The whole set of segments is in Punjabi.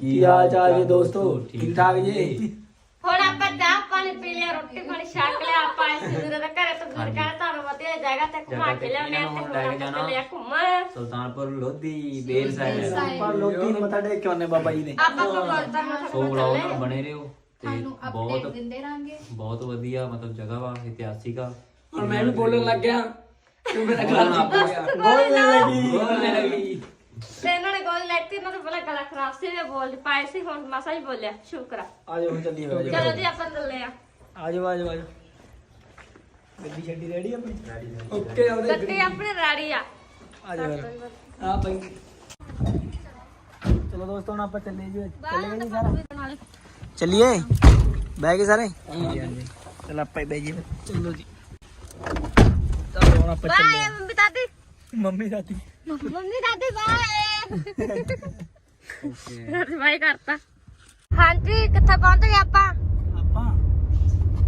ਕੀ ਹਾਲ ਚਾਲ ਜੀ ਦੋਸਤੋ? ਠੀਕ ਠਾਕ ਜੀ? ਹੁਣ ਆਪਾਂ ਚਾਹ ਪਾਣੀ ਪੀ ਲਿਆ ਰੋਟੀ ਪਾਣੀ ਛਕ ਲਿਆ ਆਪਾਂ ਇਸ ਦੂਰੇ ਦਾ ਘਰੇ ਤੋਂ ਦੂਰ ਕਰ ਤੁਹਾਨੂੰ ਵਧੀਆ ਜਗ੍ਹਾ ਤੇ ਘੁਮਾ ਕੇ ਲਿਆਉਂਦੇ ਆ ਤੇ ਹੁਣ ਆਪਾਂ ਚੱਲੇ ਆ ਘੁੰਮਣ? ਸੁਲਤਾਨਪੁਰ ਲੋਧੀ ਬੇਰ ਸਾਹਿਬ। ਪਰ ਲੋਕੀ ਮੱਥਾ ਟੇਕ ਕੇ ਆਉਂਦੇ ਬਾਬਾ ਜੀ ਦੇ। ਆਪਾਂ ਭਗਵੰਤਾਂ ਨੂੰ ਸੋ ਵਲੌਗ ਨਾਲ ਬਣੇ ਰਹੋ ਤੇ ਬਹੁਤ ਦਿੰਦੇ ਰਾਂਗੇ ਬਹੁਤ ਵਧੀਆ ਮਤਲਬ ਜਗ੍ਹਾ ਵਾ ਇਤਿਹਾਸਿਕ ਆ। ਹੁਣ ਮੈਂ ਵੀ ਬੋਲਣ ਲੱਗ ਗਿਆ। ਤੂੰ ਮੇਰਾ ਪਿਆ। ਬੋਲਣ ਲੱਗੀ। ਬੋਲਣੇ ਲੱਗੀ। ਤੇ ਇਹਨਾਂ ਨੇ ਗੋਲ ਲੈਤੀ ਇਹਨਾਂ ਦਾ ਬੜਾ ਗਲਾ ਖਰਾਬ ਸੀ ਮੈਂ ਬੋਲ ਨਹੀਂ ਪਾਏ ਸੀ ਹੁਣ ਮਸਾ ਹੀ ਬੋਲਿਆ ਸ਼ੁਕਰ ਆ। ਆ ਜਾਓ ਹੁਣ ਚੱਲੀਏ ਬਾਬਾ ਜੀ ਚਲੋ ਜੀ ਆਪਾਂ ਚੱਲੇ ਆ। ਆ ਜਾਓ ਆ ਜਾਓ ਆ ਜਾਓ ਗੱਡੀ ਛੱਡੀ ਰੈਡੀ ਆਪਣੀ ਓਕੇ ਆਉਦੇ ਗੱਡੀ ਆਪਣੀ ਰਾੜੀ ਆ। ਆ ਜਾਓ ਫਿਰ। ਆ ਭਾਈ। ਚਲੋ ਦੋਸਤੋ ਹੁਣ ਆਪਾਂ ਚੱਲੇ ਜੀ। ਚੱਲੇ ਜੀ ਸਾਰਾ? ਚੱਲੀਏ? ਬਹਿ ਗਏ ਸਾਰੇ? ਚਲ ਆਪਾਂ ਹੀ ਬਹਿ ਜੀ ਚਲੋ ਜੀ। ਚਲੋ ਹੁਣ ਆਪਾਂ ਚੱਲੇ ਬਾਏ ਮੰਮੀ ਦਾਦੀ। ਮੰਮੀ ਦਾਦੀ। ਮੰਮੀ ਦਾਦੀ ਬਾਏ। ਦਾਦੀ ਬਾਏ ਕਰਤਾ। ਹਾਂਜੀ ਕਿੱਥੇ ਪਹੁੰਚ ਗਏ ਆਪਾਂ? ਆਪਾਂ?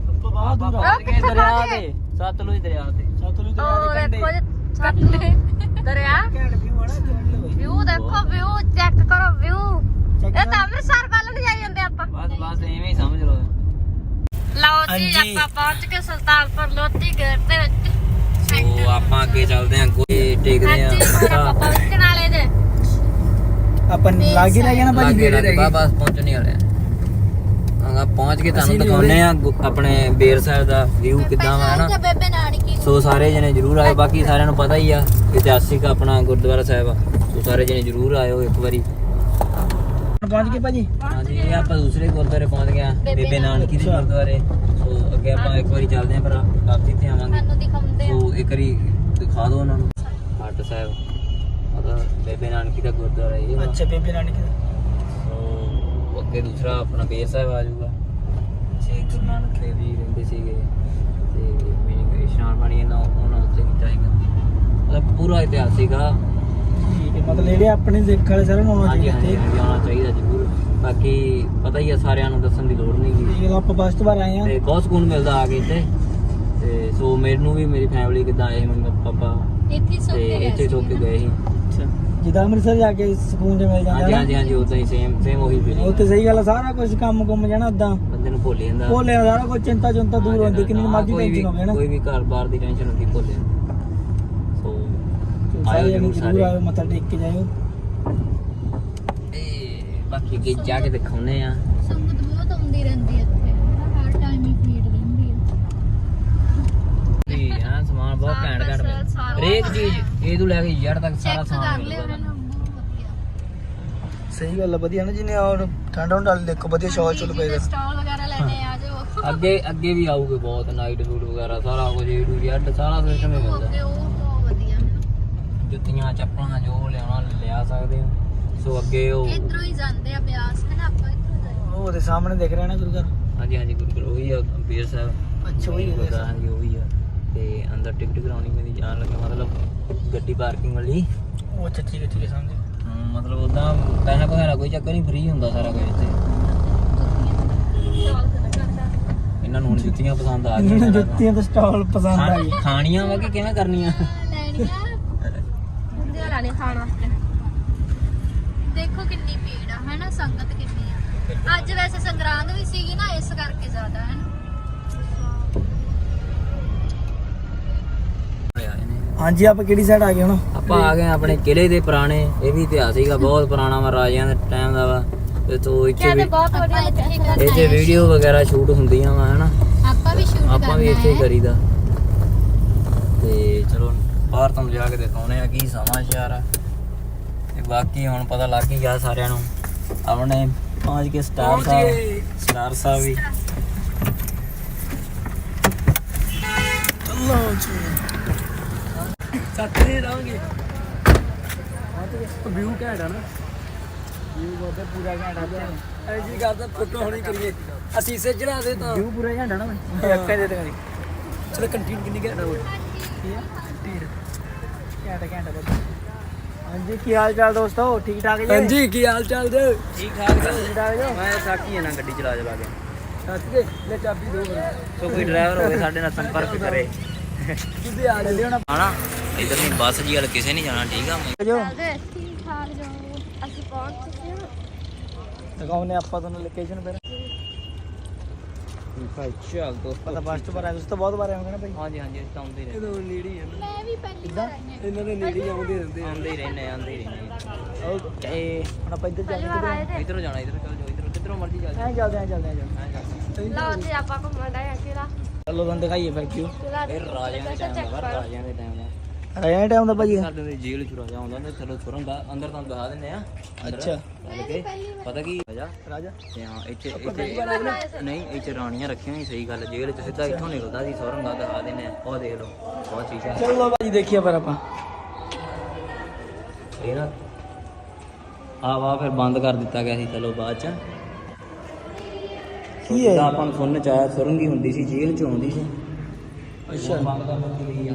ਆਪਾਂ ਬਾਹਰ ਦੂਰ ਆ। ਉਹ ਕਿੱਥੇ ਪਹੁੰਚ ਗਏ? ਸਤਲੁਜ ਦਰਿਆ ਤੇ। ਸਤਲੁਜ ਉਹ ਦਰਿਆ ਦੇ ਦੇਖੋ ਕੰਢੇ। ਜੀ ਸਾਡੇ ਦਰਿਆ। ਘੈਂਟ view ਆ ਨਾ ਘੈਂਟ ਹੋਈ। ਵਿਊ ਦੇਖੋ ਵਿਊ ਚੈੱਕ ਕਰੋ ਵਿਊ Check ਇਹ ਤਾਂ ਅੰਮ੍ਰਿਤਸਰ ਵੱਲ ਨੂੰ ਜਾਈ ਜਾਂਦੇ ਆਪਾਂ। ਬਸ ਬਸ ਐਵੇਂ ਹੀ ਸਮਝ ਲਓ। ਲਓ ਜੀ। ਆਪਾਂ ਪਹੁੰਚ ਗਏ ਸੁਲਤਾਨਪੁਰ ਲੋਧੀ ਗੇਟ ਦੇ ਵਿੱਚ। ਸੋ ਆਪਾਂ ਅੱਗੇ ਚੱਲਦੇ ਆਂ ਕੋਈ ਟੇਕਦੇ ਆਂ ਆਪਾਂ ਲੱਗ ਰਹਿ ਨਾ ਭਾਜੀ ਲਾਗੇ ਨੇੜੇ ਰਹਿ ਗਏ। ਬਸ ਪਹੁੰਚਣੇ ਵਾਲੇ ਆ। ਪਹੁੰਚ ਕੇ ਤੁਹਾਨੂੰ ਦਿਖਾਉਨੇ ਆ ਆਪਣੇ ਬੇਰ ਸਾਹਿਬ ਦਾ ਵਿਊ ਕਿੱਦਾਂ ਵਾ ਨਾ ਸੋ ਸਾਰੇ ਜਣੇ ਜਰੂਰ ਆਏ ਬਾਕੀ ਸਾਰਿਆਂ ਨੂੰ ਪਤਾ ਹੀ ਆ ਇਤਿਹਾਸਿਕ ਆਪਣਾ ਗੁਰਦੁਆਰਾ ਸਾਹਿਬ ਆ। ਸੋ ਸਾਰੇ ਜਣੇ ਜਰੂਰ ਆਇਓ ਇੱਕ ਵਾਰੀ। ਹੁਣ ਪਹੁੰਚ ਗਏ ਭਾਜੀ? ਹਾਂਜੀ ਇਹ ਆਪਾਂ ਦੂਸਰੇ ਗੁਰਦੁਆਰੇ ਪਹੁੰਚ ਗਏ ਆ ਬੇਬੇ ਨਾਨਕੀ ਦੇ। ਗੁਰਦੁਆਰੇ। ਸੋ ਅੱਗੇ ਆਪਾਂ ਇੱਕ ਵਾਰੀ ਚੱਲਦੇ ਆਂ ਫਿਰ ਵਾਪਸੀ ਤੇ ਆਵਾਂਗੇ। ਆ। ਸੋ ਇੱਕ ਵਾਰੀ ਦਿਖਾ ਦਿਓ ਉਹਨਾਂ ਨੂੰ। ਹੱਟ ਸਾਹਿਬ। ਮਤਲਬ ਬੇਬੇ ਨਾਨਕੀ ਦਾ ਗੁਰਦੁਆਰਾ ਇਹ ਵਾ। ਅੱਛਾ ਬੇਬੇ ਨਾਨਕੀ ਦਾ। ਸੋ ਅੱਗੇ ਦੂਸਰਾ ਆਪਣਾ ਬੇਰ ਸਾਹਿਬ ਆ ਜਾਊਗਾ। ਛੇ ਗੁਰੂ ਨਾਨਕ। ਦੇਵ ਜੀ ਰਹਿੰਦੇ ਸੀਗੇ ਤੇ ਮੇਰੀ ਇਸ਼ਨਾਨ ਪਾਣੀ ਇਹਨਾਂ ਉਹਨਾਂ ਉੱਤੇ ਕੀਤਾ ਸੀਗਾ ਮਤਲਬ ਪੂਰਾ ਇਤਿਹਾਸਿਕ ਆ ਠੀਕ ਹੈ ਮਤਲਬ ਜਿਹੜੇ ਆਪਣੇ ਦੇਖਣ ਵਾਲੇ ਸਾਰਿਆਂ ਨੂੰ ਆਉਣਾ ਹਾਂਜੀ ਚਾਹੀਦਾ ਹਾਂਜੀ ਇੱਥੇ ਹਾਂਜੀ, ਆਉਣਾ ਚਾਹੀਦਾ ਜ਼ਰੂਰ। ਬਾਕੀ ਪਤਾ ਹੀ ਆ ਸਾਰਿਆਂ ਨੂੰ ਦੱਸਣ ਦੀ ਲੋੜ ਨਹੀਂ ਗੀ। ਠੀਕ ਹੈ ਆਪਾਂ ਫਸਟ ਵਾਰ ਆਏ ਆ ਤੇ ਬਹੁਤ ਸਕੂਨ ਮਿਲਦਾ ਆ ਕੇ ਇੱਥੇ। ਤੇ ਸੋ ਮੈਨੂੰ ਵੀ ਮੇਰੀ ਫੈਮਿਲੀ ਕਿਦਾਂ ਆਏ ਮੰਮੀ ਪਾਪਾ। ਇੱਥੇ ਸੁੱਕ ਤੇ ਗਿਆ ਇੱਥੇ ਤੋਂ ਕੇ ਗਏ ਸੀ। ਜਿੱਦਾਂ ਅੰਮ੍ਰਿਤਸਰ ਜਾ ਕੇ ਸਕੂਨ ਜਿਹਾ ਮਿਲ ਜਾਂਦਾ ਹਾਂਜੀ ਨਾ। ਹਾਂਜੀ ਹਾਂਜੀ ਉਦਾਂ ਹੀ ਸੇਮ ਸੇਮ ਉਹੀ ਫੀਲਿੰਗ ਉੱਥੇ ਸਹੀ ਗੱਲ ਆ ਸਾਰਾ ਕੁਝ ਕੰਮ ਗੁੰਮ ਜਾਣਾ ਉਦਾਂ ਬੰਦੇ ਨੂੰ ਭੁੱਲ ਜਾਂਦਾ। ਭੋਲੇ ਸਾਰਾ ਕੁਝ ਚਿੰਤਾ ਚੁੰਤਾ ਦੂਰ ਹੁੰਦੀ ਕਿੰਨੀ ਹਾਂ, ਮਰਜ਼ੀ ਕੋਈ ਵੀ- ਟੈਨਸ਼ਨ ਹੋਵੇ ਨਾ ਕੋਈ ਵੀ ਘਰ-ਬਾਰ ਦੀ ਟੈਨਸ਼ਨ ਹੁੰਦੀ ਭੁੱਲ ਜਾਂਦਾ। ਸੋ ਸਾਰੇ ਆਇਓ ਜਣੇ ਜ਼ਰੂਰ ਜ਼ਰੂਰ ਸਾਰੇ। ਆਇਓ ਮੱਥਾ ਟੇਕ ਕੇ ਜਾਇਓ। ਤੇ ਬਾਕੀ ਅੱਗੇ ਜਾ ਕੇ ਦਿਖਾਉਨੇ ਆ ਸੰਗਤ ਬਹੁਤ ਆਉਂਦੀ ਰਹਿੰਦੀ ਹਰ ਟਾਈਮ ਹੀ ਭੀੜ ਰਹਿੰਦੀ ਹੈ ਹਾਂ ਸਮਾਨ ਬਹੁਤ ਘੈਂਟ ਘੈਂਟ ਮਿਲਦਾ। ਹਰੇਕ ਚੀਜ਼ ਇਹ ਤੋਂ ਲੈ ਕੇ ਜੜ ਤੱਕ ਸਾਰਾ ਸਮਾਨ ਮਿਲਦਾ ਸਹੀ ਗੱਲ ਆ ਵਧੀਆ ਨਾ ਜਿਹਨੇ ਔਰ ਠੰਡਾ ਹੁੰਦਾ ਦੇਖੋ ਵਧੀਆ ਸ਼ੌਲ ਚੁੱਲ ਪਏਗਾ ਸਟਾਲ ਵਗੈਰਾ ਲੈਣੇ ਆ ਜਾਓ ਅੱਗੇ ਅੱਗੇ ਵੀ ਆਊਗੇ ਬਹੁਤ ਨਾਈਟ ਫੂਡ ਵਗੈਰਾ ਸਾਰਾ ਕੁਝ ਏ ਟੂ ਜ਼ੈਡ ਸਾਰਾ ਸਿਸਟਮ ਹੀ ਮਿਲਦਾ। ਤੇ ਉਹ ਬਹੁਤ ਵਧੀਆ ਜੁੱਤੀਆਂ ਚੱਪਲਾਂ ਜੋ ਲਿਆਉਣਾ ਲਿਆ ਸਕਦੇ ਹੋ। ਸੋ ਅੱਗੇ ਉਹ ਇਧਰੋਂ ਹੀ ਜਾਂਦੇ ਆ ਬਿਆਸ ਹੈ ਨਾ ਆਪਾਂ ਇਧਰੋਂ ਜਾਈਏ ਉਹ ਉਹਦੇ ਸਾਹਮਣੇ ਦਿਖ ਰਿਹਾ ਨਾ ਗੁਰੂ ਘਰ। ਹਾਂਜੀ ਹਾਂਜੀ ਗੁਰਗੁਰ ਉਹੀ ਆ ਬੀਰ ਸਾਹਿਬ। ਅੱਛਾ ਉਹੀ ਹੈ ਹਾਂਜੀ ਉਹੀ ਆ। ਤੇ ਅੰਦਰ ਟਿਕਟ ਕਰਾਉਣੀ ਪੈਂਦੀ ਜਾਣ ਲੱਗੇ ਮਤਲਬ ਗੱਡੀ ਪਾਰਕਿੰਗ ਵਾਲੀ। ਉਹ ਅੱਛਾ ਠੀਕ ਹੈ ਠੀਕ ਹੈ ਸਮਝ ਹਮ, ਮਤਲਬ ਉਦਾਂ ਪੈਸਾ ਕੋਹਰਾ ਕੋਈ ਚੱਕਰ ਨਹੀਂ ਫ੍ਰੀ ਹੁੰਦਾ ਸਾਰਾ ਕੁਝ ਇੱਥੇ। ਇਹਨਾਂ ਨੂੰ ਹੁਣ ਜੁੱਤੀਆਂ ਪਸੰਦ ਆ ਇਹਨਾਂ ਨੂੰ ਗਈਆਂ ਜੁੱਤੀਆਂ ਤੇ ਸਟਾਲ ਪਸੰਦ ਆ ਗਏ ਖਾਣ- ਖਾਣੀਆਂ ਵਾ ਕਿ ਕਿਵੇਂ ਕਰਨੀਆਂ? ਲੈਣੀਆਂ ਹੁੰਦੇ ਲਾਣੇ ਖਾਣ ਵਾਸਤੇ ਦੇਖੋ ਕਿੰਨੀ ਭੀੜ ਆ ਹੈਨਾ ਸੰਗਤ ਕਿੰਨੀ ਆ। ਅੱਜ ਵੈਸੇ ਸੰਗਰਾਂਦ ਵੀ ਸੀਗੀ ਨਾ ਇਸ ਕਰਕੇ ਜ਼ਿਆਦਾ ਹੈ ਹਾਂਜੀ ਆਪਾਂ ਕਿਹੜੀ ਸਾਈਡ ਆ ਗਏ ਹੁਣ? ਆਪਾਂ ਆ ਗਏ ਆਪਣੇ ਕਿਲੇ ਦੇ ਪੁਰਾਣੇ ਇਹ ਵੀ ਇਤਿਹਾਸਿਕ ਆ ਬਹੁਤ ਪੁਰਾਣਾ ਵਾ ਰਾਜਿਆਂ ਦੇ ਟਾਈਮ ਦਾ ਵਾ। ਤੇ ਤੋਂ ਇੱਥੇ ਵੀ ਬਹੁਤ ਆਪਾਂ ਇੱਥੇ ਹੀ ਕਰਨਾ ਇੱਥੇ ਹੈ। ਵੀਡੀਓ ਵਗੈਰਾ ਸ਼ੂਟ ਹੁੰਦੀਆਂ ਵਾ ਹਨਾ? ਆਪਾਂ ਵੀ ਸ਼ੂਟ ਆਪਾਂ ਵੀ ਇੱਥੇ ਕਰੀਦਾ। ਤੇ ਚਲੋ ਬਾਹਰ ਤੁਹਾਨੂੰ ਜਾ ਕੇ ਦਿਖਾਉਣੇ ਆ ਕੀ ਸਮਾਚਾਰ ਆ। ਤੇ ਬਾਕੀ ਹੁਣ ਪਤਾ ਲੱਗ ਹੀ ਗਿਆ ਸਾਰਿਆਂ ਨੂੰ। ਆਪਣੇ ਪਹੁੰਚ ਕੇ ਸਟਾਰ ਸਾਹਿਬ। ਸਟਾਰ ਸਾਹਿਬ ਵੀ। ਚੱਲੋ ਜੀ। ਸੱਤੇ ਰਹਾਂਗੇ ਵਿਊ ਘੈਂਟ ਆ ਨਾ। ਵਿਊ ਬਹੁਤ ਪੂਰਾ ਘੈਂਟ ਆ ਐ ਜੀ ਗੱਲ ਤਾਂ ਫੋਟੋ ਹੋਣੀ ਕਰੀਏ। ਅਸੀਂ ਸੇ ਚੜਾ ਦੇ ਤਾਂ। ਵਿਊ ਪੂਰਾ ਘੈਂਟ ਆ ਨਾ ਅੱਖਾਂ ਦੇ। ਤੇ ਚਲੋ ਕੰਟੀਨ ਕਿੰਨੀ ਘੈਂਟ ਆ ਉਹ ਕੀ ਆ? ਘੈਂਟ ਘੈਂਟ ਆ ਹਾਂਜੀ ਕੀ ਹਾਲ ਚਾਲ ਦੋਸਤੋ? ਠੀਕ ਠਾਕ ਜੀ? ਹਾਂਜੀ ਕੀ ਹਾਲ ਚਾਲ ਜੀ? ਠੀਕ ਠਾਕ ਠੀਕ ਠਾਕ ਜੀ? ਮੈਂ ਸਾਕੀ ਆ ਨਾ ਗੱਡੀ ਚਲਾ ਚਲਾ ਕੇ। ਸੱਚ ਦੇ ਲੈ ਚਾਬੀ ਦੋ। ਸੋ ਕੋਈ ਡਰਾਈਵਰ ਹੋਵੇ ਸਾਡੇ ਨਾਲ ਸੰਪਰਕ ਕਰੇ। ਤੁਸੀਂ ਆ ਜਲਦੀ ਹੁਣ ਹਨਾ ਇਧਰ ਨਹੀਂ ਬੱਸ ਜੀ ਵਾਲ ਕਿਸੇ ਨਹੀਂ ਜਾਣਾ ਠੀਕ ਆ ਚੱਲਦੇ ਠੀਕ ਠਾਕ ਜੋ ਅਸੀਂ ਪਹੁੰਚ ਚੁੱਕੇ ਹਾਂ। ਦਿਖਾਉਨੇ ਆਪਾਂ ਤੁਹਾਨੂੰ ਲੋਕੇਸ਼ਨ ਫਿਰ। ਭਾਈ ਚੱਲ ਦੋਸਤ। ਪਤਾ ਫਸਟ ਵਾਰ ਆਇਆ ਤੁਸੀਂ ਤਾਂ ਬਹੁਤ ਵਾਰ ਆਏ ਹੋਗੇ ਨਾ ਭਾਈ ਹਾਂਜੀ ਹਾਂਜੀ ਅਸੀਂ ਤਾਂ ਆਉਂਦੇ ਹੀ ਰਹਿੰਦੇ। ਨੇੜੇ ਹੀ ਮੈਂ ਵੀ ਪਹਿਲੀ ਵਾਰ ਆਈ ਹਾਂ। ਇਹਨਾਂ ਦੇ ਨੇੜੇ ਹੀ ਆਉਂਦੇ ਰਹਿੰਦੇ ਆਉਂਦੇ ਹੀ ਰਹਿੰਦੇ ਆਉਂਦੇ ਹੀ ਰਹਿੰਦੇ ਓਕੇ ਹੁਣ ਆਪਾਂ ਇੱਧਰ ਪਹਿਲੀ ਚੱਲਦੇ ਵਾਰ ਆਏ ਤੇ? ਇਧਰੋਂ ਜਾਣਾ ਇਧਰੋਂ ਚੱਲ ਜਾਓ ਇਧਰੋਂ ਕਿੱਧਰੋਂ ਮਰਜ਼ੀ ਚੱਲ ਐਂ ਚੱਲਦੇ ਐਂ ਚੱਲਦੇ ਐਂ ਚੱਲਦੇ। ਜਾਓ ਐਂ ਚੱਲ ਲਓ ਜੀ ਆਪਾਂ ਘੁੰਮਣ ਦਾ ਕਿਲਾ ਚਲੋ ਤੁਹਾਨੂੰ ਦਿਖਾਈਏ ਫਿਰ ਕਿਉਂ। ਕਿਲਾ ਇਹ ਰਾਜਿਆਂ ਦੇ ਟਾਈਮ ਦਾ ਰਾਜਿਆਂ ਦੇ ਟਾਈਮ ਦਾ ਰਾਜਾ ਟਾਈਮ ਦਾ ਭਾਜੀ? ਸਾਡੇ ਦੇ ਜੇਲ੍ਹ ਚ ਰਾਜਾ ਆਉਂਦਾ ਤੇ ਚਲੋ ਸੁਰੰਗ ਦਾ ਅੰਦਰ ਤੁਹਾਨੂੰ ਦਿਖਾ ਦਿੰਦੇ ਆ ਅੱਛਾ। ਚੱਲ ਕੇ। ਪਤਾ ਕੀ? ਰਾਜਾ? ਰਾਜਾ? ਤੇ ਹਾਂ ਇੱਥੇ ਇੱਥੇ ਨਹੀਂ ਇੱਥੇ ਰਾਣੀਆਂ ਰੱਖੀਆਂ ਹੋਈਆਂ ਸਹੀ ਗੱਲ ਜੇਲ੍ਹ ਚ ਸਿੱਧਾ ਇੱਥੋਂ ਨਿਕਲਦਾ ਸੀ ਸੁਰੰਗ ਦਾ ਦਿਖਾ ਦਿੰਦੇ ਆ ਉਹ ਦੇਖ ਲਓ ਬਹੁਤ ਚੀਜ਼ਾਂ ਚਲੋ ਭਾਜੀ ਦੇਖੀਏ ਫਿਰ ਆਪਾਂ। ਇਹ ਨਾ ਆ ਵਾ ਫਿਰ ਬੰਦ ਕਰ ਦਿੱਤਾ ਗਿਆ ਸੀ ਚਲੋ ਬਾਅਦ ਚ। ਕੀ ਹੈ? ਆਪਾਂ ਨੂੰ ਸੁਣਨ ਚ ਆਇਆ ਸੁਰੰਗ ਹੁੰਦੀ ਸੀ ਜੇਲ੍ਹ ਚ ਆਉਂਦੀ ਸੀ। ਅੱਛਾ। ਉਹ ਬੰਦ ਕਰ ਦਿੱਤੀ ਗਈ ਆ।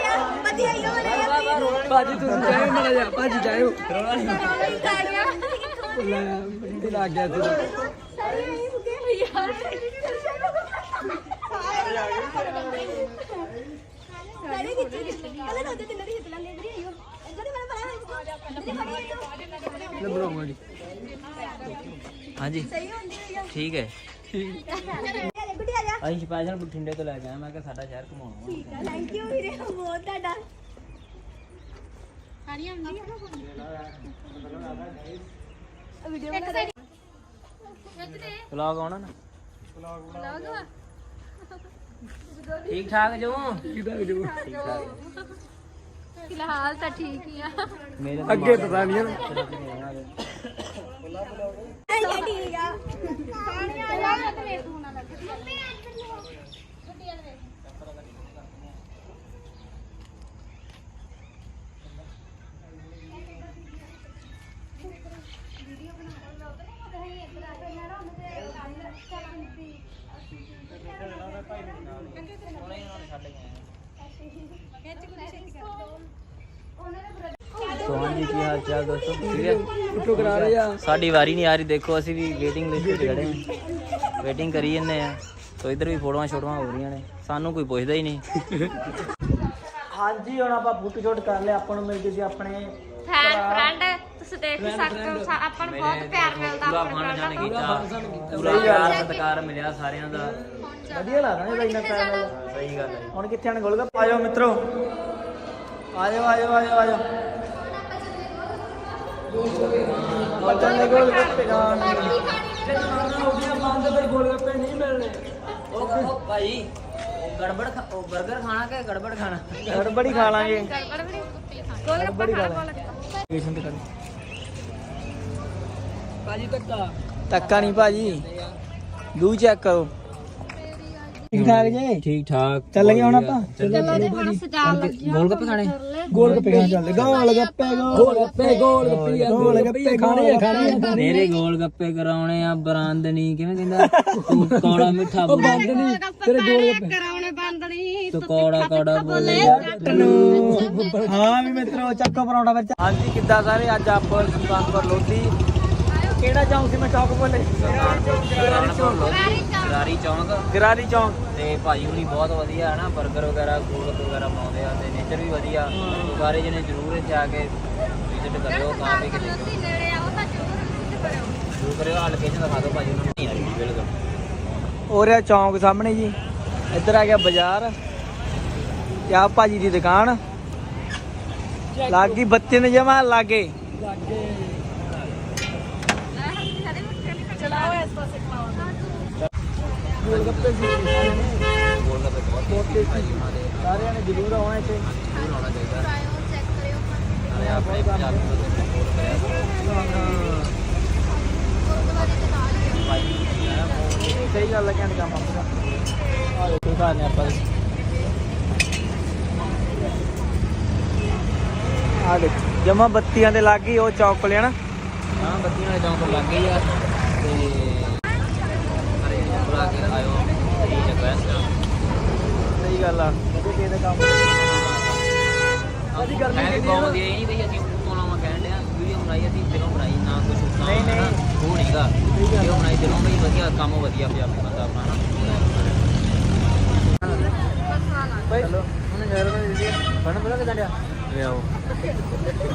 ਭਾਜੀ ਤੁਸੀਂ ਜਾਇਓ ਮੜਾ ਜਾ ਭਾਜੀ ਜਾਇਓ। ਲੈ ਬੰਦੇ ਲੱਗ ਗਿਆ ਤੇ ਲੈ ਬਣਾਉਂਗਾ ਜੀ ਹਾਂਜੀ। ਠੀਕ ਹੈ। ਅਸੀਂ ਸਪੈਸ਼ਲ ਬਠਿੰਡੇ ਤੋਂ ਲੈ ਕੇ ਆਏ ਮੈਂ ਕਿਹਾ ਸਾਡਾ ਸ਼ਹਿਰ ਘੁਮਾਉਣਾ ਸਾਰੀਆਂ ਹੁੰਦੀਆਂ ਵੀਡੀਓ ਬਣਾ ਦੇ। ਵਲੌਗ ਆਉਣਾ ਨਾ? ਵਲੌਗ ਠੀਕ ਠਾਕ ਜੋ? ਕਿਦਾਂ ਜੋ ਠੀਕ ਠਾਕ ਫਿਲਹਾਲ ਤਾਂ ਠੀਕ ਹੀ ਆ। ਅੱਗੇ ਪਤਾ ਨਹੀਂ ਹੈ ਸੋ ਹਾਂਜੀ ਕੀ ਹਾਲ ਚਾਲ ਦੋਸਤੋ? ਠੀਕ ਹੈ? ਫੋਟੋ ਕਰਾ ਰਹੇ ਆ। ਸਾਡੀ ਵਾਰੀ ਨਹੀਂ ਆ ਰਹੀ ਦੇਖੋ ਅਸੀਂ ਵੀ ਵੇਟਿੰਗ ਲਿਸਟ ਖੜੇ ਹਾਂ। ਵੇਟਿੰਗ ਕਰੀ ਜੰਨੇ ਆ। ਸੋ ਇੱਧਰ ਵੀ ਫੋਟੋਆਂ ਛੋਟੀਆਂ ਹੋ ਰਹੀਆਂ ਨੇ। ਸਾਨੂੰ ਕੋਈ ਪੁੱਛਦਾ ਹੀ ਨਹੀਂ। ਹਾਂਜੀ ਹੁਣ ਆਪਾਂ ਫੋਟੋ ਸ਼ੂਟ ਕਰ ਲਿਆ ਆਪਾਂ ਨੂੰ ਮਿਲ ਗਏ ਸੀ ਆਪਣੇ ਫੈਨ ਫਰੈਂਡ ਤੁਸੀਂ ਦੇਖ ਹੀ ਸਕਦੇ ਹੋ ਸਾ- ਆਪਾਂ ਨੂੰ ਬਹੁਤ ਪਿਆਰ ਮਿਲਦਾ ਪੂਰਾ ਆਪਣੇ ਫਨ ਜਾਣ ਫਰੈਂਡਾਂ ਤੋਂ ਕੀਤਾ। ਪੂਰਾ ਪਿਆਰ ਸਤਿਕਾਰ ਮਿਲਿਆ ਸਾਰਿਆਂ ਦਾ। ਵਧੀਆ ਲੱਗਦਾ ਨੇ ਬਾਈ ਨਾ ਫੈਨ ਸਹੀ ਗੱਲ ਹੈ। ਹੁਣ ਕਿੱਥੇ ਆਣ ਗੋਲਗੱਪੇ ਆਜੋ ਮਿੱਤਰੋ। ਆਜੋ ਆਜੋ ਆਜੋ ਆਜੋ ਬੱਚਾ ਨੇ ਗੋਲਗੱਪੇ ਖਾਣ। ਬੰਦ ਫਿਰ ਗੋਲਗੱਪੇ ਨਹੀਂ ਮਿਲਣੇ। ਉਹ ਭਾਈ ਉਹ ਗੜਬੜ ਖਾ- ਉਹ 버ਗਰ ਖਾਣਾ ਕਿ ਗੜਬੜ ਖਾਣਾ? ਗੜਬੜੀ ਖਾ ਲਾਂਗੇ। ਗੜਬੜ ਵੀ ਗੋਲ ਗੜਬੜੀ ਗੱਪਾ ਖਾ ਖਾਣ ਲਾਂਗੇ ਕੋਲ ਲੋਕੇਸ਼ਨ ਤੇ ਕਰ ਭਾਜੀ ਧੱਕਾ। ਧੱਕਾ ਨਹੀਂ ਭਾਜੀ। ਦੂ ਚੈੱਕ ਕਰੋ। ਠੀਕ ਠਾਕ ਜੀ? ਠੀਕ ਠਾਕ। ਚੱਲ ਗਏ ਹੁਣ ਆਪਾਂ? ਚਲੋ ਜੀ ਹੁਣ ਸਜਾ ਲੱਗਿਆ ਗੋਲ ਗੱਪੇ ਖਾਣੇ? ਗੋਲ ਗੱਪੇ ਖਾਣ ਚੱਲ ਗੋਲ ਗੱਪੇ ਗੋਲ ਗੱਪੇ ਗੋਲ ਗੱਪੇ ਗੋਲ ਗੱਪੇ ਖਾਣੇ ਆ ਖਾਣੇ ਆ ਮੇਰੇ ਗੋਲ ਗੱਪੇ ਕਰਾਉਣੇ ਆ ਬਰਾਂਦਨੀ ਕਿਵੇਂ ਕਹਿੰਦਾ? ਤੂੰ ਕੌੜਾ ਮਿੱਠਾ ਬੋਲ। ਨਹੀਂ ਤੇਰੇ ਗੋਲ ਗੱਪੇ। ਕਰਾਉਣੇ ਬੰਦ ਨਹੀਂ ਤੂੰ ਕੌੜਾ ਕੌੜਾ ਬੋਲੇ। ਨੂੰ ਹਾਂ ਵੀ ਮਿੱਤਰੋ ਚੱਕੋ ਪਰੌਂਠਾ ਵਿੱਚ ਹਾਂਜੀ ਕਿੱਦਾਂ ਸਾਰੇ? ਅੱਜ ਆਪਾਂ ਸੁਲਤਾਨਪੁਰ ਲੋਧੀ। ਕਿਹੜਾ ਚੌਂਕ ਸੀ? ਮੈਂ ਚੌਕ ਬੋਲੇ। ਗਰਾਰੀ ਚੌਂਕ। ਗਰਾਰੀ ਚੌਂਕ। ਤੇ ਭਾਈ ਹੁਣੀ ਬਹੁਤ ਵਧੀਆ ਹੈ ਨਾ 버ਗਰ ਵਗੈਰਾ ਗੋਲ ਵਗੈਰਾ ਬਣਾਉਂਦੇ ਆ ਤੇ ਨੇਚਰ ਵੀ ਵਧੀਆ। ਸਾਰੇ ਜਣੇ ਜ਼ਰੂਰ ਇੱਥੇ ਆ ਕੇ ਵਿਜ਼ਿਟ ਕਰਿਓ ਤਾਂ ਵੀ ਕਿਤੇ ਨੇੜੇ ਆਓ ਤਾਂ ਜ਼ਰੂਰ visit ਕਰਿਓ ਜ਼ਰੂਰ ਕਰਿਓ ਆ ਲੋਕੇਸ਼ਨ ਦਿਖਾ ਦਿਓ ਭਾਜੀ ਉਹਨਾਂ ਨੂੰ। ਨਹੀਂ ਆ ਰਹੀ ਬਿਲਕੁਲ। ਹੋ ਰਿਹਾ ਚੌਂਕ ਸਾਹਮਣੇ ਜੀ। ਇੱਧਰ ਆ ਗਿਆ ਬਾਜ਼ਾਰ। ਤੇ ਆ ਭਾਜੀ ਦੀ ਦੁਕਾਨ। ਲੱਗੀ ਬੱਤੀ ਨੇ ਜਮਾ ਲਾਗੇ। ਚਲਾਓ ਇਸ ਪਾਸੇ ਖਾਓ ਗੋਲ ਗੱਪੇ ਸਾਰਿਆਂ ਨੇ ਜ਼ਰੂਰ ਆਉਣਾ ਇੱਥੇ ਜ਼ਰੂਰ ਆਉਣਾ ਚਾਹੀਦਾ ਟਰਾਇਲ ਚੈੱਕ ਕਰਿਓ ਨਾਲੇ ਆਪਣੇ ਪੰਜਾਬੀ ਨੂੰ ਸਪੋਰਟ ਕਰਿਆ ਗੁਰਦੁਆਰੇ ਦੇ ਨਾਲ ਸਹੀ ਗੱਲ ਹੈ ਕਹਿੰਦੇ ਕੰਮ ਆਪਣਾ ਆ ਦੇਖੋ ਘਰ ਨੇ ਆਪਾਂ ਆ ਦੇਖ ਜਮਾ ਬੱਤੀਆਂ ਦੇ ਲੱਗ ਗਈ ਉਹ ਚੌਕ ਕੋਲੇ, ਹਨਾ? ਹਾਂ, ਬੱਤੀਆਂ ਵਾਲੇ ਚੌਂਕ ਲੱਗ ਗਈ ਆ। ਤੇ ਜਣੇ ਬੁਲਾ ਕੇ ਆਇਓ ਗੱਲ ਆ। ਕਦੇ ਕਿਸੇ ਦਾ ਕੰਮ ਅਸੀਂ ਗਰਮੀ ਕਿੰਨੀ ਬਹੁਤ ਵਧੀਆ ਇਹ ਨਹੀਂ ਵੀ ਅਸੀਂ ਫੋਨ ਲਾਵਾਂ ਕਹਿਣ ਡਿਆ ਵੀਡੀਓ ਬਣਾਈ ਅਸੀਂ ਦਿਲੋਂ ਬਣਾਈ ਨਾ ਕੁਝ ਉਤਾਂ ਨਹੀਂ, ਨਹੀਂ। ਉਹ ਨਹੀਂਗਾ ਵੀਡੀਓ ਬਣਾਈ ਦਿਲੋਂ ਬਈ ਵਧੀਆ ਕੰਮ ਵਧੀਆ ਪੰਜਾਬੀ ਬੰਦਾ ਆਪਣਾ ਭਾਈ ਉਹਨੇ ਜਰ ਨੇ ਦਿੱਤੀ ਬਣ ਬਣਾ ਕਿ ਡੰਡਿਆ ਲੈ ਆਓ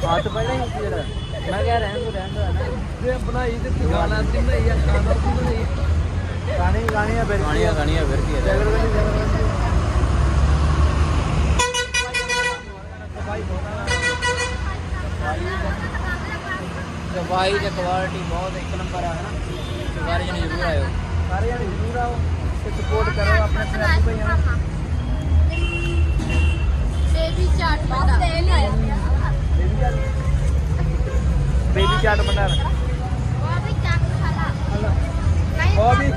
ਹੱਥ ਪਹਿਲਾਂ ਹੀ ਉੱਤੇ ਜਿਹੜਾ। ਮੈਂ ਕਹਿ ਰਹਿਣ ਦੋ ਰਹਿਣ ਦੋ ਜੇ ਬਣਾਈ ਤੇ ਗਾਣਾ ਤੇ ਬਣਾਈ ਆ ਖਾਣਾ ਤੇ ਬਣਾਈ ਗਾਣੇ ਗਾਣੇ ਆ ਫਿਰ ਗਾਣੀਆਂ ਗਾਣੀਆਂ ਫਿਰ ਕੀ ਹੈ ਜਗਰ ਗਲੀ ਜਗਰ ਗਲੀ ਸਫ਼ਾਈ ਤੇ ਕੁਆਲਿਟੀ ਬਹੁਤ ਇੱਕ ਨੰਬਰ ਆ ਹਨਾ ਸਾਰੇ ਜਣੇ ਜ਼ਰੂਰ ਆਇਓ। ਸਾਰੇ ਜਣੇ ਜ਼ਰੂਰ ਆਓ ਤੇ ਸਪੋਰਟ ਕਰੋ ਆਪਣੇ ਪੰਜਾਬੀ ਭਾਈਆਂ ਨੂੰ। ਬੇਬੀ ਚਾਟ ਬੰਦਾ ਬੇਬੀ ਚਾਟ ਉਹ ਵੀ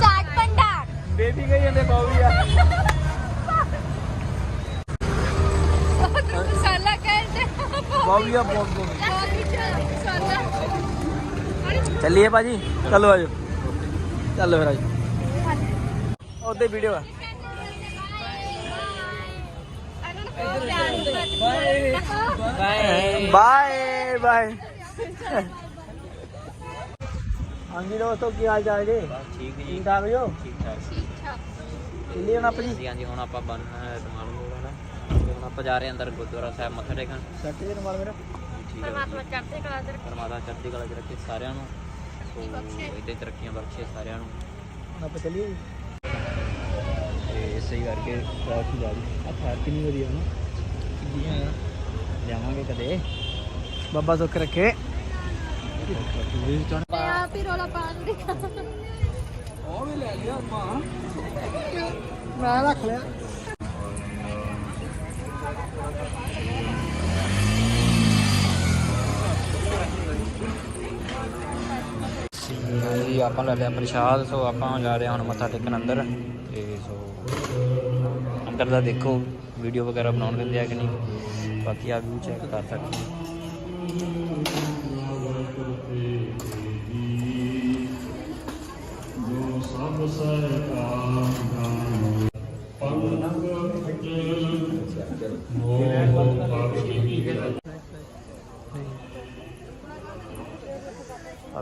ਚਾਟ ਭੰਡਾਰ ਬੇਬੀ। ਕਹੀ ਜਾਂਦੇ ਬੌਬੀ ਆ। ਮਸਾਲਾ ਕਹਿੰਦੇ ਬੌਬੀ ਆ ਬੌਬੀ ਬੋਬੀ। ਚਾਟ ਮਸਾਲਾ ਚੱਲੀਏ ਭਾਜੀ ਚਲੋ ਆਜੋ। ਚੱਲੋ ਫਿਰ ਆਜੋ। ਉਹਦੇ ਵੀਡੀਓ ਆ। Bye bye bye. ਹਾਂਜੀ ਦੋਸਤੋ ਕੀ ਹਾਲ ਚਾਲ ਜੀ? ਠੀਕ ਜੀ। ਠੀਕ ਠਾਕ ਜੋ? ਠੀਕ ਠਾਕ। ਚੱਲੀਏ ਹੁਣ ਆਪਣੀ? ਜੀ ਹਾਂਜੀ ਹੁਣ ਆਪਾਂ ਬਨ ਰਮਾਲ ਮੋੜ ਹਨਾ ਤੇ ਹੁਣ ਆਪਾਂ ਜਾ ਰਹੇ ਅੰਦਰ ਗੁਰਦੁਆਰਾ ਸਾਹਿਬ ਮੱਥਾ ਟੇਕਣ। ਸੱਟ ਜੀ ਰਮਾਲ ਮੇਰਾ ਠੀਕ ਪਰਮਾਤਮਾ ਚੜ੍ਹਦੀ ਕਲਾ ਚ ਰੱਖੇ। ਪਰਮਾਤਮਾ ਚੜ੍ਹਦੀ ਕਲਾ ਚ ਰੱਖੇ ਸਾਰਿਆਂ ਨੂੰ। ਇਦਾਂ ਤਰੱਕੀਆਂ ਬਖਸ਼ੇ ਸਾਰਿਆਂ ਨੂੰ। ਹੁਣ ਆਪਾਂ ਚੱਲੀਏ ਜੀ। ਤੇ ਸਹੀ ਕਰਕੇ ਟ੍ਰੈਫਿਕ ਜਾ ਰਹੀ ਆ ਥਾਰ ਕਿੰਨੀ ਵਧੀਆ ਨਾ। ਕਿੰਨੀਆਂ ਆ ਜਾਵਾਂਗੇ ਕਦੇ। ਬਾਬਾ ਸੁੱਖ ਰੱਖੇ। ਆਪ ਹੀ ਰੋਲਾ ਪਾਣ ਦੀ ਉਹ ਵੀ ਲੈ ਲਿਆ ਆਪਾਂ। ਮੈਂ ਰੱਖ ਲਿਆ। ਜੀ ਆਪਾਂ ਲੈ ਲਿਆ ਪ੍ਰਸ਼ਾਦ ਸੋ ਆਪਾਂ ਜਾ ਰਹੇ ਹਾਂ ਹੁਣ ਮੱਥਾ ਟੇਕਣ ਅੰਦਰ। ਤੇ ਸੋ ਅੰਦਰ ਦਾ ਦੇਖੋ ਵੀਡੀਓ ਵਗੈਰਾ ਬਣਾਉਣ ਦਿੰਦੇ ਆ ਕਿ ਨਹੀਂ। ਬਾਕੀ ਆ ਵੀ ਚੈੱਕ ਕਰ ਸਕਦੇ ਹੋ। ਆ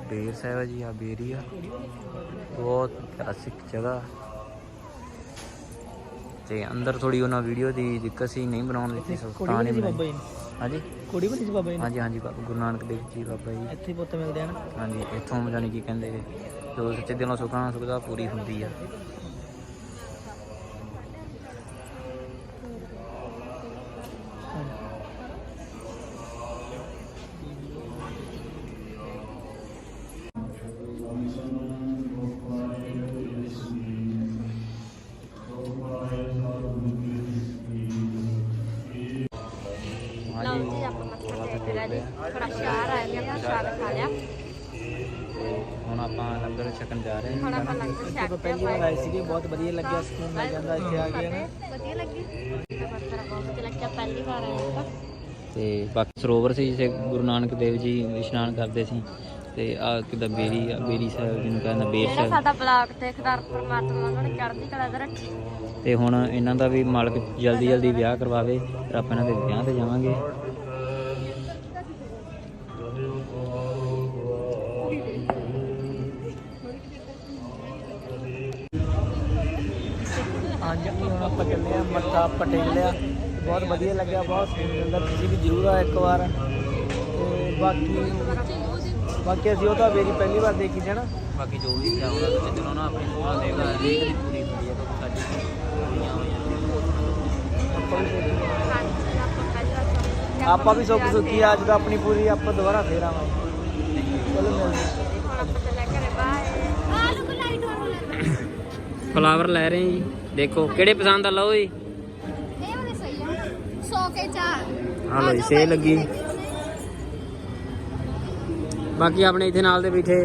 ਬੇਰ ਸਾਹਿਬ ਜੀ ਆ ਬੇਰੀ ਆ ਬਹੁਤ ਕਲਾਸਿਕ ਜਗ੍ਹਾ ਤੇ ਅੰਦਰ ਥੋੜੀ ਉਹਨਾਂ ਵੀਡੀਓ ਦੀ ਦਿੱਕਤ ਸੀ ਨਹੀਂ ਬਣਾਉਣ ਦਿੱਤੀ ਤਾਂ ਨਹੀਂ ਬਣਾਈ ਹਾਂਜੀ ਕੁੜੀ ਬਣੀ ਸੀ ਬਾਬਾ ਜੀ ਹਾਂਜੀ ਹਾਂਜੀ ਬਾਬਾ ਗੁਰੂ ਨਾਨਕ ਦੇਵ ਜੀ ਬਾਬਾ ਜੀ। ਇੱਥੇ ਪੁੱਤ ਮਿਲਦੇ ਆ ਨਾ? ਹਾਂਜੀ ਇੱਥੋਂ ਜਾਣੀ ਕੀ ਕਹਿੰਦੇ ਜੋ ਸੱਚੇ ਦਿਲੋਂ ਸੁਖਾਂ ਸੁਖਦਾ ਪੂਰੀ ਹੁੰਦੀ ਆ। ਆਪਾਂ ਲੰਗਰ ਛਕਣ ਜਾ ਰਹੇ ਹਾਂ। ਹੁਣ ਆਪਾਂ ਲੰਗਰ ਛਕ ਕੇ ਪਹਿਲੀ ਵਾਰ ਆਏ ਸੀਗੇ ਬਹੁਤ ਵਧੀਆ ਲੱਗਿਆ ਸਕੂਨ ਮਿਲ ਜਾਂਦਾ ਇੱਥੇ ਆ ਕੇ ਨਾ ਵਧੀਆ ਲੱਗੀ। ਤੇ ਬੱਤਰਾ ਬਹੁਤ ਵਧੀਆ ਲੱਗਿਆ ਪਹਿਲੀ ਵਾਰ ਆਏ ਆਪਾਂ। ਤੇ ਬਾਕੀ ਸਰੋਵਰ ਸੀ ਜਿੱਥੇ ਗੁਰੂ ਨਾਨਕ ਦੇਵ ਜੀ ਇਸ਼ਨਾਨ ਕਰਦੇ ਸੀ ਤੇ ਆ ਕਿਦਾਂ ਬੇਰੀ ਆ ਬੇਰੀ ਸਾਹਿਬ ਜਿਹਨੂੰ ਕਹਿੰਦਾ ਬੇਰ ਸਾਹਿਬ। ਸਾਡਾ ਬਲਾਕ ਤੇ ਖਦਾਰ ਪਰਮਾਤਮਾ ਉਹਨਾਂ ਨੇ ਚੜ੍ਹਦੀ ਕਲਾ ਦੇ ਰੱਖੀ। ਤੇ ਹੁਣ ਇਹਨਾਂ ਦਾ ਵੀ ਮਾਲਕ ਜਲਦੀ ਜਲਦੀ ਵਿਆਹ ਕਰਵਾਵੇ ਫਿਰ ਆਪਾਂ ਇਹਨਾਂ ਦੇ ਵਿਆਹ ਤੇ ਜਾਵਾਂਗੇ। ਆਪਾਂ ਚੱਲੇ ਆ ਮੱਥਾ ਆਪਾਂ ਟੇਕ ਲਿਆ ਬਹੁਤ ਵਧੀਆ ਲੱਗਿਆ ਬਹੁਤ ਸਕੂਨ ਮਿਲਦਾ ਤੁਸੀਂ ਵੀ ਜ਼ਰੂਰ ਆਓ ਇੱਕ ਵਾਰ। ਤੇ ਬਾਕੀ ਬਾਕੀ ਅਸੀਂ ਉਹ ਤਾਂ ਮੇਰੀ ਪਹਿਲੀ ਵਾਰ ਦੇਖੀ ਸੀ ਨਾ? ਬਾਕੀ ਜੋ ਵੀ ਚਾਹੁੰਦਾ ਤੁਸੀਂ ਦਿਲੋਂ ਨਾ ਆਪਣੀ ਸੋਹਣਾ ਦੀ ਪੂਰੀ ਹੁੰਦੀ ਹੈ ਤਾਂ ਸਾਡੀ ਪੂਰੀਆਂ ਹੋਈਆਂ ਆਪਾਂ ਵੀ ਆਪਾਂ ਸੁੱਖ ਸੁੱਖੀ ਆ, ਅੱਜ ਦਾ ਆਪਣੀ ਪੂਰੀ ਆਪਾਂ ਦੁਬਾਰਾ ਫੇਰ ਆਵਾਂਗੇ। ਚਲੋ ਮਿਲਦੇ ਹਾਂ। ਫਲਾਵਰ ਲੈ ਰਹੇ ਜੀ। ਦੇਖੋ ਕਿਹੜੇ ਪਸੰਦ ਆ ਲਓ ਜੀ ਇਹ ਵਾਲੇ ਸਹੀ ਆ 100 ਕੇ ਚਾਰ ਆ ਲਓ ਜੀ, ਸੇਲ ਲੱਗੀ। ਬਾਕੀ ਆਪਣੇ ਇੱਥੇ ਨਾਲ ਦੇ ਬੈਠੇ